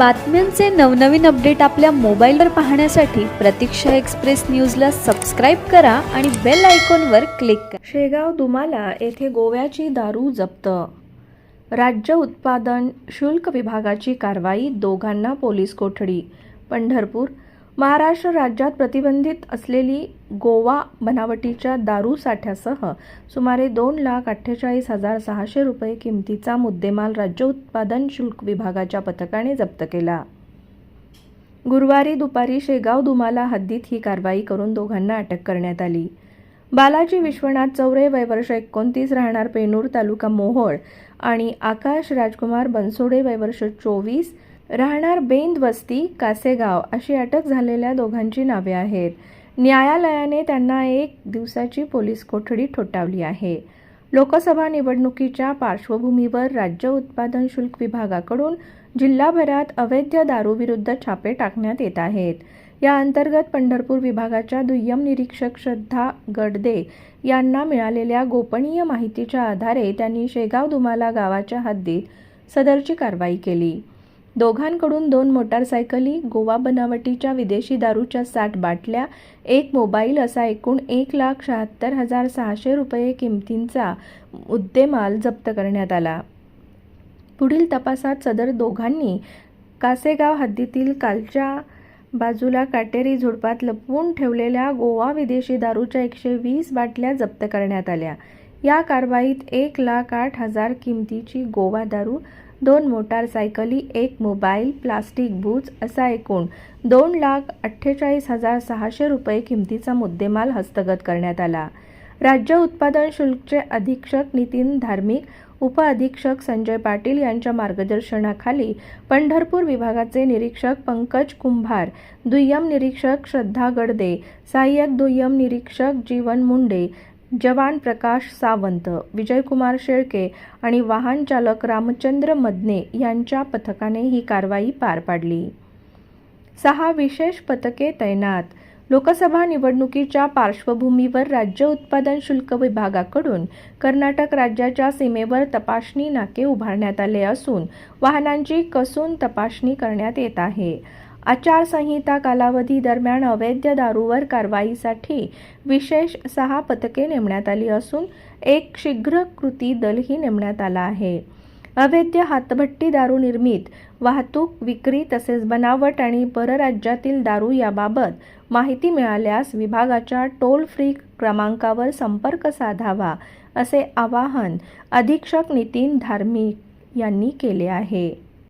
बातम्यांचे नवनवीन अपडेट आपल्या मोबाईलवर पाहण्यासाठी प्रतीक्षा एक्सप्रेस न्यूजला सबस्क्राईब करा आणि बेल आयकॉनवर क्लिक करा. शेगाव दुमाला येथे गोव्याची दारू जप्त. राज्य उत्पादन शुल्क विभागाची कारवाई दोघांना पोलीस कोठडी. पंढरपूर महाराष्ट्र राज्यात प्रतिबंधित असलेली गोवा बनावटीच्या दारू साठ्यासह सुमारे दोन लाख अठ्ठेचाळीस हजार सहाशे रुपये किमतीचा मुद्देमाल राज्य उत्पादन शुल्क विभागाच्या पथकाने जप्त केला. गुरुवारी दुपारी शेगाव दुमाला हद्दीत ही कारवाई करून दोघांना अटक करण्यात आली. बालाजी विश्वनाथ चौरे वय वर्ष एकोणतीस राहणार पेनूर तालुका मोहोळ आणि आकाश राजकुमार बनसोडे वय वर्ष चोवीस राहणार बेंद वस्ती कासेगाव अशी अटक झालेल्या दोघांची नावे आहेत. न्यायालयाने त्यांना एक दिवसाची पोलीस कोठडी ठोठावली आहे. लोकसभा निवडणुकीच्या पार्श्वभूमीवर राज्य उत्पादन शुल्क विभागाकडून जिल्हाभरात अवैध दारूविरुद्ध छापे टाकण्यात येत आहेत. या अंतर्गत पंढरपूर विभागाच्या दुय्यम निरीक्षक श्रद्धा गडदे यांना मिळालेल्या गोपनीय माहितीच्या आधारे त्यांनी शेगाव दुमाला गावाच्या हद्दीत सदरची कारवाई केली. दोघांकडून दोन मोटारसायकली गोवा बनावटीच्या विदेशी दारूच्या साठ बाटल्या एक मोबाईल असा एकूण एक लाख शहात्तर हजार सहाशे रुपये किमतींचा मुद्देमाल जप्त करण्यात आला. पुढील तपासात सदर दोघांनी कासेगाव हद्दीतील कालच्या बाजूला काटेरी झुडपात लपवून ठेवलेल्या गोवा विदेशी दारूच्या एकशे वीस बाटल्या जप्त करण्यात आल्या. या कारवाईत एक लाख आठ हजार किमतीची गोवा दारू दोन मोटारसायकली एक मोबाईल प्लास्टिक बूज असा एकूण दोन लाख अठ्ठेचाळीस हजार सहाशे रुपये किमतीचा मुद्देमाल हस्तगत करण्यात आला. राज्य उत्पादन शुल्कचे अधीक्षक नितीन धार्मिक उपअधीक्षक संजय पाटील यांच्या मार्गदर्शनाखाली पंढरपूर विभागाचे निरीक्षक पंकज कुंभार दुय्यम निरीक्षक श्रद्धा गडदे सहाय्यक दुय्यम निरीक्षक जीवन मुंडे जवान प्रकाश सावंत विजयकुमार शेळके आणि वाहन चालक रामचंद्र मदने यांच्या पथकाने ही कारवाई पार पाडली. सहा विशेष पथके तैनात. लोकसभा निवडणुकीच्या पार्श्वभूमीवर राज्य उत्पादन शुल्क विभागाकडून कर्नाटक राज्याच्या सीमेवर तपासणी नाके उभारण्यात आले असून वाहनांची कसून तपासणी करण्यात येत आहे. आचारसंहिता कालावधी दरम्यान अवैध दारूवर कारवाईसाठी विशेष सहा पथके नेमण्यात आली असून एक शीघ्र कृती दलही नेमण्यात आला आहे. अवैध हातभट्टी दारू निर्मित वाहतूक विक्री तसेच बनावट आणि परराज्यातील दारू याबाबत माहिती मिळाल्यास विभागाच्या टोल फ्री क्रमांकावर संपर्क साधावा असे आवाहन अधीक्षक नितीन धार्मिक यांनी केले आहे.